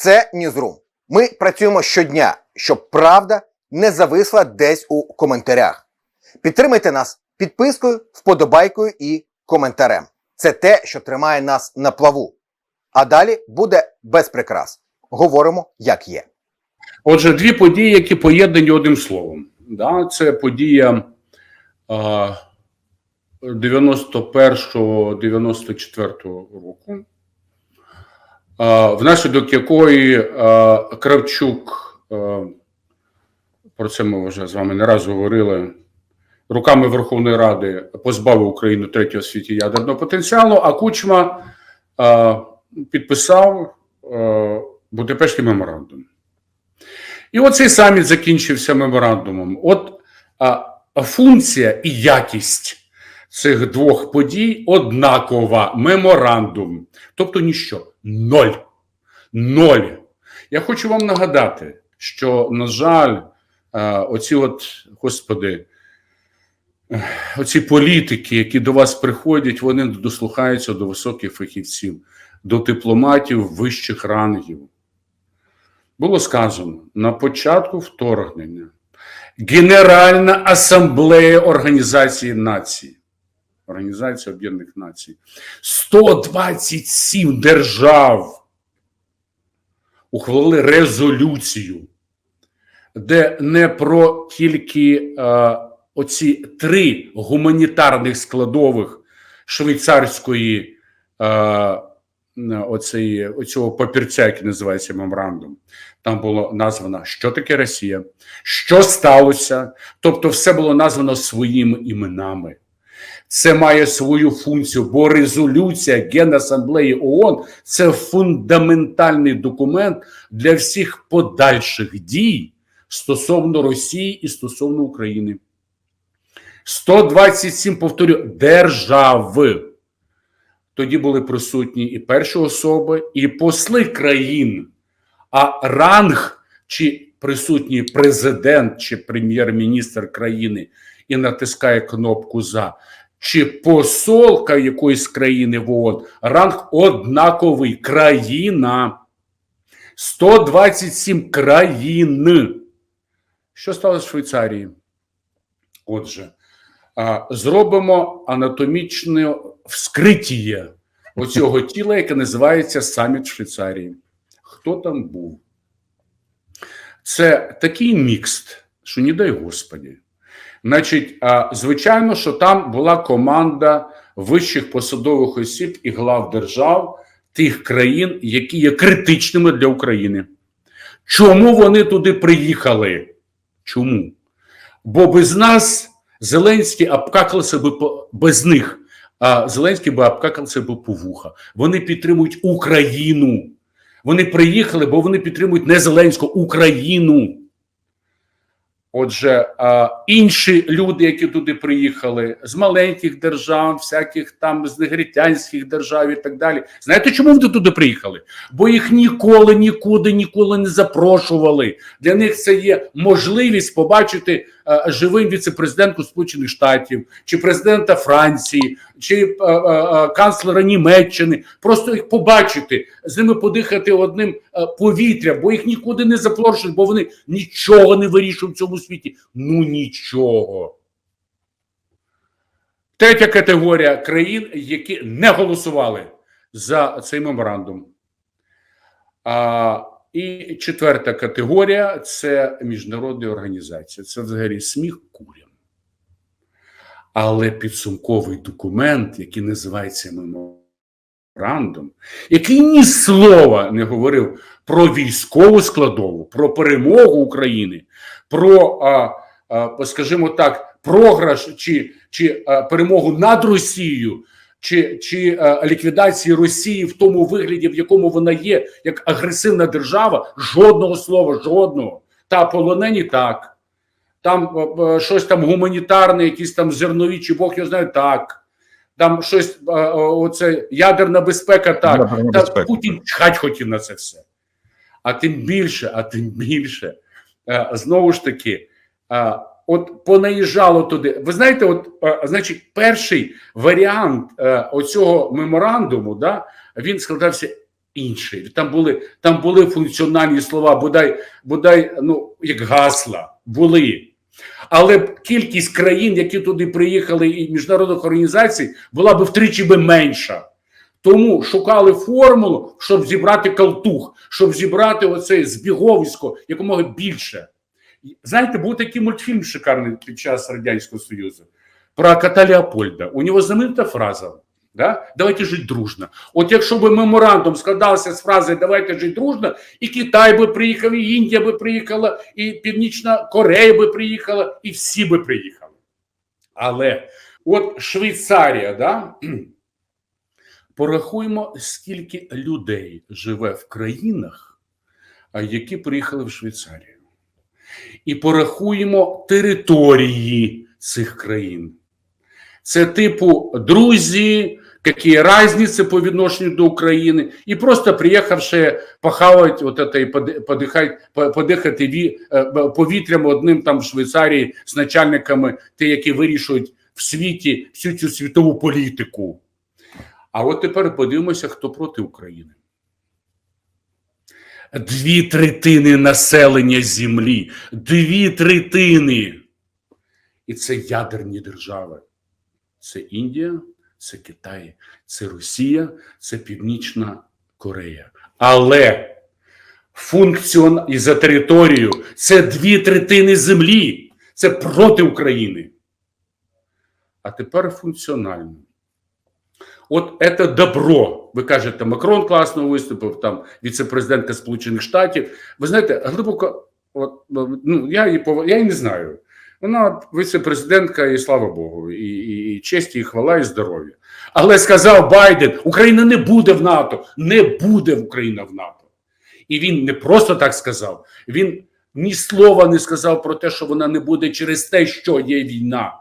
Це Ньюзрум. Ми працюємо щодня, щоб правда не зависла десь у коментарях. Підтримайте нас підпискою, вподобайкою і коментарем. Це те, що тримає нас на плаву. А далі буде без прикрас. Говоримо, як є. Отже, дві події, які поєднані одним словом. Да? Це подія а, 91-94 року, внаслідок якої Кравчук, про це ми вже з вами не раз говорили, руками Верховної Ради позбавив Україну третього світі ядерного потенціалу, а Кучма підписав Будапештський меморандум. І оцей саміт закінчився меморандумом. От функція і якість цих двох подій однакова. Меморандум. Тобто ніщо. Ноль. Ноль. Я хочу вам нагадати, що, на жаль, оці от, господи, оці політики, які до вас приходять, вони дослухаються до високих фахівців, до дипломатів вищих рангів було сказано на початку вторгнення Генеральна асамблея Організації Націй, Організація Об'єднаних Націй, 127 держав ухвалили резолюцію, де не про тільки е, оці три гуманітарних складових швейцарської. Е, оцеї, оцього папірця, який називається меморандум. Там було названо, що таке Росія, що сталося. Тобто, все було названо своїми іменами. Це має свою функцію, бо резолюція Генасамблеї ООН це фундаментальний документ для всіх подальших дій стосовно Росії і стосовно України. 127, повторю, держави. Тоді були присутні і перші особи, і посли країн. А ранг чи присутній президент чи прем'єр-міністр країни і натискає кнопку за, чи посолка якоїсь країни в ООН, ранг однаковий країна. 127 країн. Що сталося в Швейцарії? Отже, зробимо анатомічне вскриття оцього тіла, яке називається саміт Швейцарії. Хто там був? Це такий мікст, що не дай Господі. Значить, звичайно, що там була команда вищих посадових осіб і глав держав тих країн, які є критичними для України. Чому вони туди приїхали? Чому? Бо без нас Зеленський обкакався би по- без них, а Зеленський би обкакався би по вуха. Вони підтримують Україну. Вони приїхали, бо вони підтримують не Зеленського, Україну. Отже, інші люди, які туди приїхали з маленьких держав, всяких там з негритянських держав і так далі. Знаєте, чому вони туди приїхали? Бо їх ніколи, нікуди, ніколи не запрошували. Для них це є можливість побачити живим віцепрезидентку Сполучених Штатів, чи президента Франції, чи е, е, е, канцлера Німеччини. Просто їх побачити, з ними подихати одним е, повітрям, бо їх нікуди не запрошують, бо вони нічого не вирішують в цьому світі. Ну нічого. Третя категорія країн, які не голосували за цей меморандум. А, і четверта категорія це міжнародні організації. Це взагалі сміх курям. Але підсумковий документ, який називається меморандум, який ні слова не говорив про військову складову, про перемогу України, про, а, а, скажімо так, програш чи, чи а, перемогу над Росією, чи, чи а, ліквідації Росії в тому вигляді, в якому вона є, як агресивна держава, жодного слова, жодного. Та полонені так. Там е, е, щось там гуманітарне, якісь там зернові, чи Бог його знає, так. Там щось, е, е, оце ядерна безпека, так. Ядерна Та безпека. Путін чхать хотів на це все. А тим більше, а тим більше, е, знову ж таки, е, от понаїжджало туди. Ви знаєте, от, е, значить, перший варіант е, оцього меморандуму, да, він складався інший. Там були, там були функціональні слова, бодай, бодай ну, як гасла, були. Але кількість країн, які туди приїхали, і міжнародних організацій, була б втричі би менша. Тому шукали формулу, щоб зібрати калтух, щоб зібрати оце збіговисько якомога більше. Знаєте, був такий мультфільм шикарний під час Радянського Союзу про кота Леопольда. У нього знаменита фраза. Да? Давайте жити дружно. От якщо б меморандум складався з фрази Давайте жити дружно, і Китай би приїхав, і Індія би приїхала, і Північна Корея би приїхала, і всі би приїхали. Але от Швейцарія, да? порахуємо, скільки людей живе в країнах, які приїхали в Швейцарію. І порахуємо території цих країн. Це типу друзі, які різниці по відношенню до України, і просто приїхавши похавати от это, і подихати, подихати е, повітрям одним там в Швейцарії з начальниками, ті, які вирішують в світі всю цю світову політику. А от тепер подивимося, хто проти України. Дві третини населення землі, дві третини. І це ядерні держави. Це Індія, це Китай, це Росія, це Північна Корея. Але функціон і за територію це дві третини землі. Це проти України. А тепер функціонально. От це добро. Ви кажете, Макрон класно виступив, там віце-президентка Сполучених Штатів. Ви знаєте, глибоко, от, ну, я її пов... я її не знаю. Вона віце-президентка, і слава Богу, і, і, і честь, і хвала, і здоров'я. Але сказав Байден: Україна не буде в НАТО, не буде Україна в НАТО. І він не просто так сказав. Він ні слова не сказав про те, що вона не буде через те, що є війна.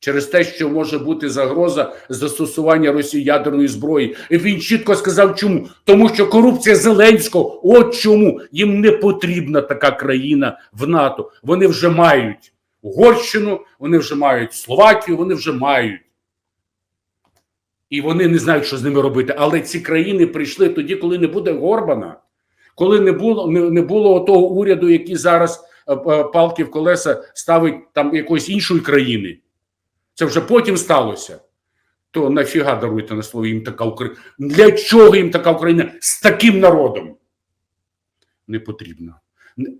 Через те, що може бути загроза застосування Росії ядерної зброї. І він чітко сказав, чому? Тому що корупція Зеленського, от чому їм не потрібна така країна в НАТО. Вони вже мають Угорщину, вони вже мають Словакію, вони вже мають. І вони не знають, що з ними робити. Але ці країни прийшли тоді, коли не буде Горбана, коли не було не, не було того уряду, який зараз е, е, палки в колеса ставить там якоїсь іншої країни. Це вже потім сталося. То нафіга даруйте на слово їм така Україна? Для чого їм така Україна з таким народом? Не потрібно.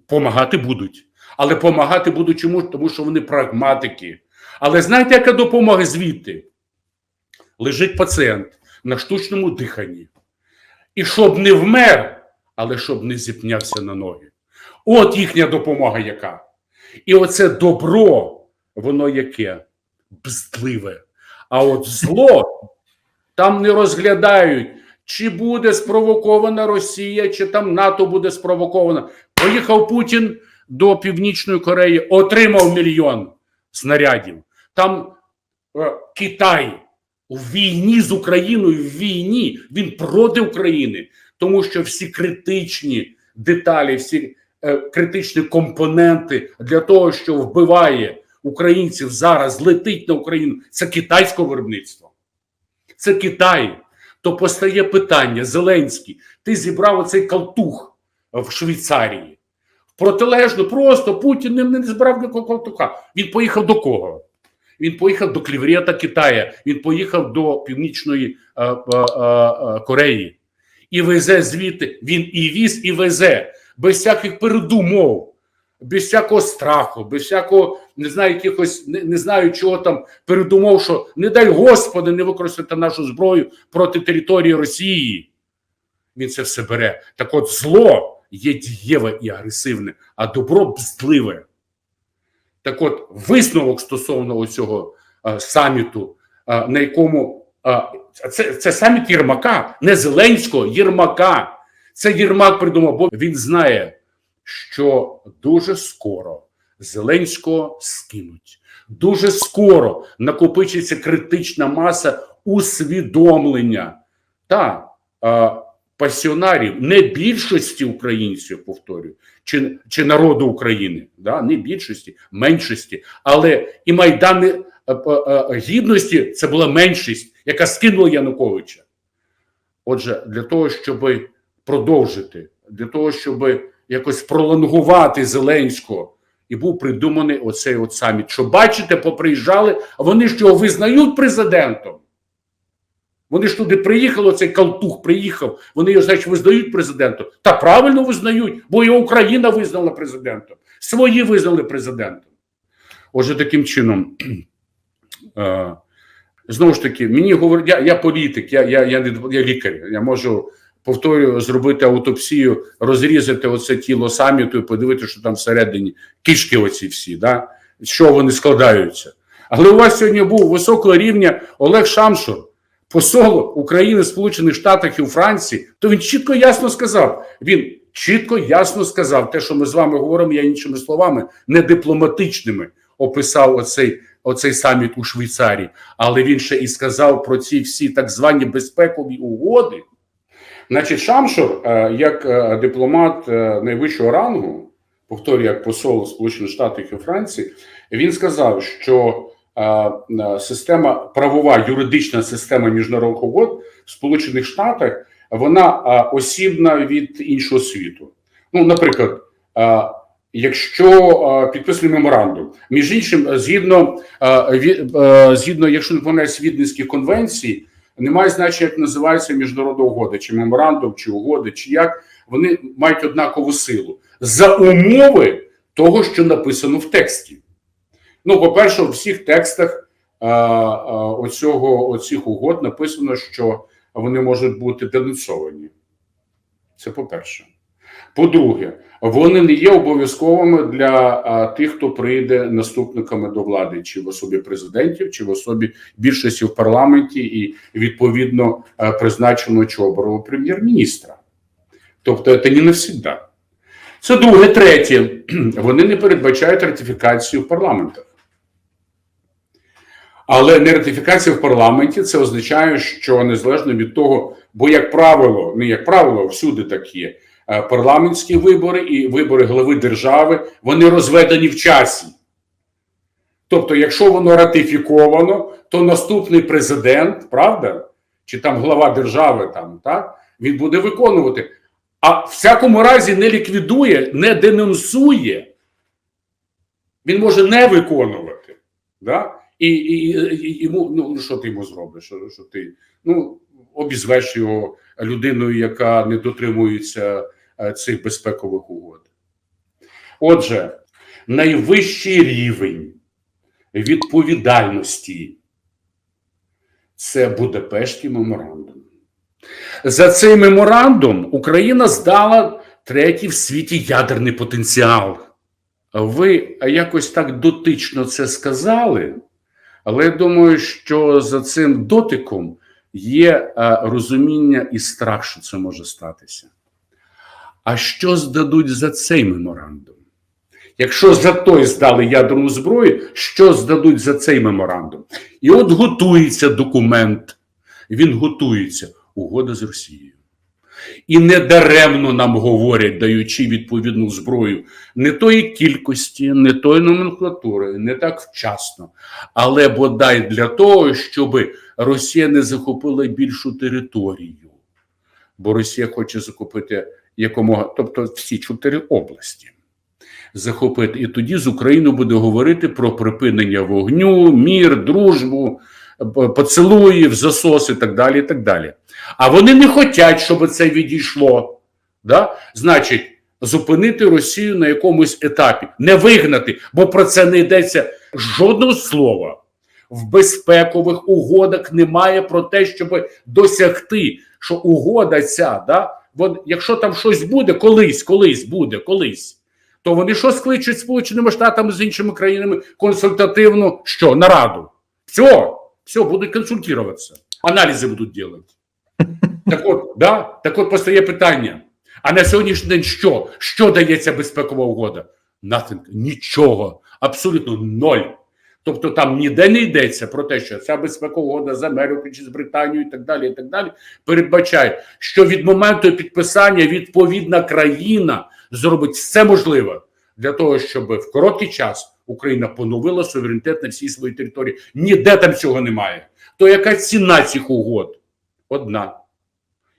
Помагати будуть. Але помагати будуть чому? Тому що вони прагматики. Але знаєте, яка допомога звідти? Лежить пацієнт на штучному диханні. І щоб не вмер, але щоб не зіпнявся на ноги. От їхня допомога яка. І оце добро, воно яке? Бздливе. А от зло там не розглядають, чи буде спровокована Росія, чи там НАТО буде спровокована. Поїхав Путін до Північної Кореї, отримав мільйон снарядів. Там е, Китай у війні з Україною в війні він проти України, тому що всі критичні деталі, всі е, критичні компоненти для того, що вбиває українців зараз, летить на Україну, це китайське виробництво. Це Китай. То постає питання: Зеленський, ти зібрав оцей калтух в Швейцарії. Протилежно, просто Путін не, не збирав ніякого калтуха. Він поїхав до кого? Він поїхав до Кліврета Китая, він поїхав до Північної е, е, е, Кореї і везе звідти. Він і віз, і везе без всяких передумов, без всякого страху, без всякого не знаю, якихось не, не знаю, чого там передумов, що не дай Господи, не використати нашу зброю проти території Росії. Він це все бере. Так от зло є дієве і агресивне, а добро бздливе. Так от, висновок стосовно цього саміту, а, на якому а, це, це саміт Єрмака, не Зеленського, Єрмака. Це Єрмак придумав, бо він знає, що дуже скоро Зеленського скинуть. Дуже скоро накопичиться критична маса усвідомлення та а, пасіонарів, не більшості українців, повторюю, чи, чи народу України, да? не більшості, меншості, але і Майдани е, е, е, гідності це була меншість, яка скинула Януковича. Отже, для того, щоб продовжити, для того, щоб якось пролонгувати Зеленського, і був придуманий оцей от саміт. Що бачите, поприїжджали, а вони ж його визнають президентом. Вони ж туди приїхали, цей Калтух приїхав, вони його, значить, визнають президентом. Та правильно визнають, бо і Україна визнала президентом. Свої визнали президентом. Отже, таким чином, е, знову ж таки, мені говорять, я, я політик, я, я, я, я лікар, я можу, повторюю, зробити аутопсію, розрізати оце тіло саміту і подивитися, що там всередині кишки оці всі, да? що вони складаються. Але у вас сьогодні був високого рівня Олег Шамшур, посол України Сполучених Штатах і у Франції, то він чітко ясно сказав. Він чітко ясно сказав те, що ми з вами говоримо, я іншими словами, не дипломатичними описав оцей, оцей саміт у Швейцарії. Але він ще і сказав про ці всі так звані безпекові угоди. Значить, Шамшур, е, як е, дипломат е, найвищого рангу, повторюю, як посол Сполучених Штатів і Франції, він сказав, що система правова юридична система міжнародних угод в Сполучених Штатах вона осібна від іншого світу. Ну, наприклад, якщо підписаний меморандум, між іншим, згідно згідно, якщо не помиляюсь, Віденських конвенцій, немає значення, як називається міжнародна угода, чи меморандум, чи угода, чи як вони мають однакову силу за умови того, що написано в тексті. Ну, по-перше, у всіх текстах а, а, оцього, оцих угод написано, що вони можуть бути денонсовані. Це по-перше. По-друге, вони не є обов'язковими для тих, хто прийде наступниками до влади, чи в особі президентів, чи в особі більшості в парламенті, і відповідно призначеного чи обраного прем'єр-міністра. Тобто, це не навсегда. Це друге, третє. Вони не передбачають ратифікацію в парламентах. Але не ратифікація в парламенті це означає, що незалежно від того, бо, як правило, не як правило, всюди так є, парламентські вибори і вибори глави держави вони розведені в часі. Тобто, якщо воно ратифіковано, то наступний президент, правда, чи там глава держави, там, так, він буде виконувати. А в всякому разі не ліквідує, не денонсує. Він може не виконувати. Да? І, і, і йому, ну що ти йому зробиш? Що, що ти ну, обізвеш його людиною, яка не дотримується е, цих безпекових угод. Отже, найвищий рівень відповідальності це Будапештський меморандум. За цей меморандум Україна здала третій в світі ядерний потенціал. Ви якось так дотично це сказали, але я думаю, що за цим дотиком є е, розуміння і страх, що це може статися. А що здадуть за цей меморандум? Якщо за той здали ядерну зброю, що здадуть за цей меморандум? І от готується документ. Він готується угода з Росією. І недаремно нам говорять, даючи відповідну зброю, не тої кількості, не тої номенклатури, не так вчасно, але бодай для того, щоб Росія не захопила більшу територію. Бо Росія хоче захопити якомога, тобто всі чотири області. Захопити. І тоді з Україною буде говорити про припинення вогню, мір, дружбу, поцілуїв, засос і так далі. і так далі. А вони не хочуть, щоб це відійшло. Да? Значить, зупинити Росію на якомусь етапі, не вигнати, бо про це не йдеться жодного слова. В безпекових угодах немає про те, щоб досягти, що угода ця, да, от, якщо там щось буде, колись, колись буде, колись, то вони що скличуть Сполученими Штатами з іншими країнами консультативну що, нараду? Все, все, будуть консультуватися, аналізи будуть робити. Так от, да, так от постає питання. А на сьогоднішній день що? Що дається безпекова угода? Nothing. Нічого. Абсолютно ноль. Тобто там ніде не йдеться про те, що ця безпекова угода з Америкою чи з Британією і так далі, і так далі, передбачає, що від моменту підписання відповідна країна зробить все можливе для того, щоб в короткий час Україна поновила суверенітет на всій своїй території. Ніде там цього немає. То яка ціна цих угод? Одна.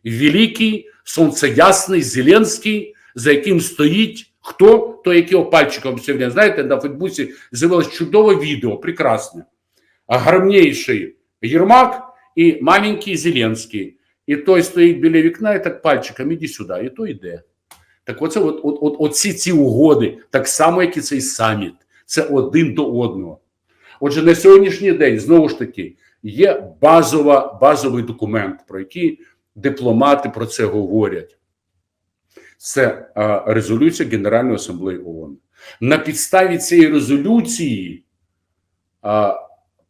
великий, сонцеясний Зеленський, за яким стоїть хто, той, який пальчиком время. Знаєте, на Фейсбуці з'явилось чудове відео, прекрасне. Огромнейший Єрмак і маленький Зеленський. І той стоїть біля вікна і так пальчиком, іди сюди, і то йде. Так оце от, от, от, оці ці угоди, так само, як і цей саміт, це один до одного. Отже, на сьогоднішній день, знову ж таки, є базова, базовий документ, про який дипломати про це говорять. Це резолюція Генеральної асамблеї ООН. На підставі цієї резолюції а,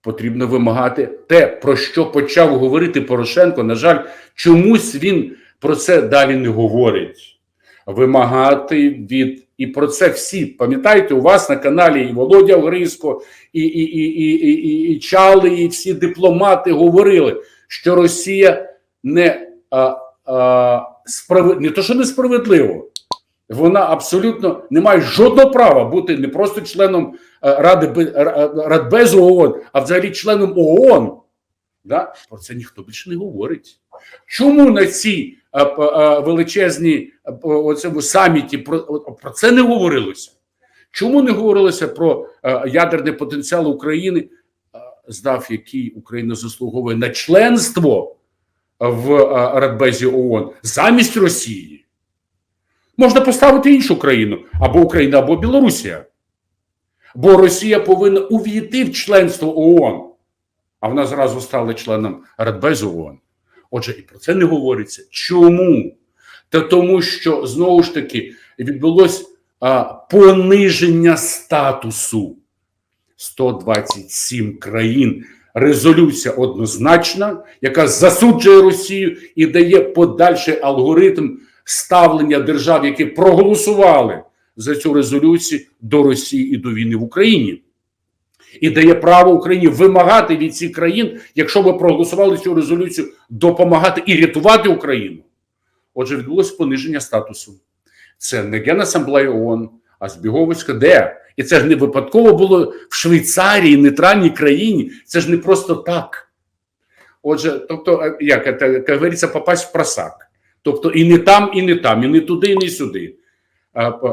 потрібно вимагати те, про що почав говорити Порошенко. На жаль, чомусь він про це далі не говорить. Вимагати від і про це всі пам'ятаєте, у вас на каналі і Володя Гриско, і, і, і, і, і, і, і Чали, і всі дипломати говорили, що Росія не а, а, справ... не то, що несправедливо, вона абсолютно не має жодного права бути не просто членом е, Ради Бе- Ра- Радбезу ООН, а взагалі членом ООН. Да? Про це ніхто більше не говорить. Чому на цій а, а, величезній п- саміті про, про це не говорилося? Чому не говорилося про ядерний потенціал України, здав, який Україна заслуговує на членство в Радбезі ООН замість Росії? Можна поставити іншу країну або Україна, або Білорусія. Бо Росія повинна увійти в членство ООН, а вона зразу стала членом Радбезу ООН. Отже, і про це не говориться. Чому? Та тому, що знову ж таки відбулось а, пониження статусу 127 країн. Резолюція однозначна, яка засуджує Росію і дає подальший алгоритм ставлення держав, які проголосували за цю резолюцію до Росії і до війни в Україні, і дає право Україні вимагати від цих країн, якщо ви проголосували цю резолюцію, допомагати і рятувати Україну. Отже, відбулося пониження статусу. Це не Генасамблея ООН, а Збіговицька де. І це ж не випадково було в Швейцарії, нейтральній країні. Це ж не просто так. Отже, тобто, е, як як говориться, попасть в просак. Тобто і не там, і не там, і не туди, і не сюди.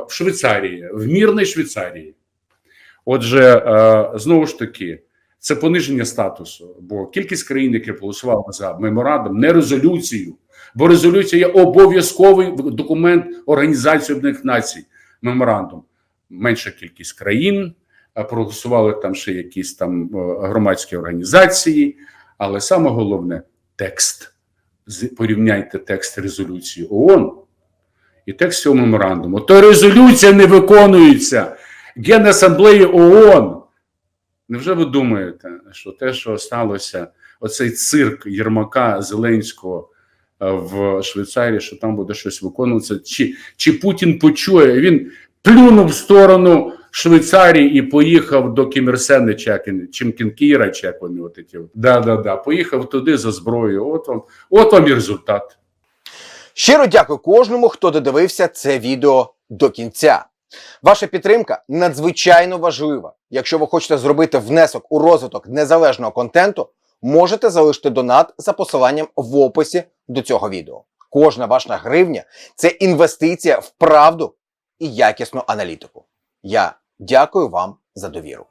В Швейцарії, в мірній Швейцарії. Отже, е, знову ж таки, це пониження статусу, бо кількість країн, які голосували за меморандум, не резолюцію, бо резолюція є обов'язковий документ Організації Об'єднаних Націй, меморандум. Менша кількість країн е, проголосували там ще якісь там е, громадські організації, але саме головне текст. Порівняйте текст резолюції ООН і текст цього меморандуму. То резолюція не виконується Генасамблеї ООН. Невже ви думаєте, що те, що сталося, оцей цирк Єрмака Зеленського е, в Швейцарії, що там буде щось виконуватися? Чи, чи Путін почує? Він плюнув в сторону Швейцарії і поїхав до Кімерсени, він- чи як вони от ті. Да, да, да. Поїхав туди за зброєю. От вам, от вам і результат. Щиро дякую кожному, хто додивився це відео до кінця. Ваша підтримка надзвичайно важлива. Якщо ви хочете зробити внесок у розвиток незалежного контенту, можете залишити донат за посиланням в описі до цього відео. Кожна ваша гривня це інвестиція в правду і якісну аналітику. Я дякую вам за довіру.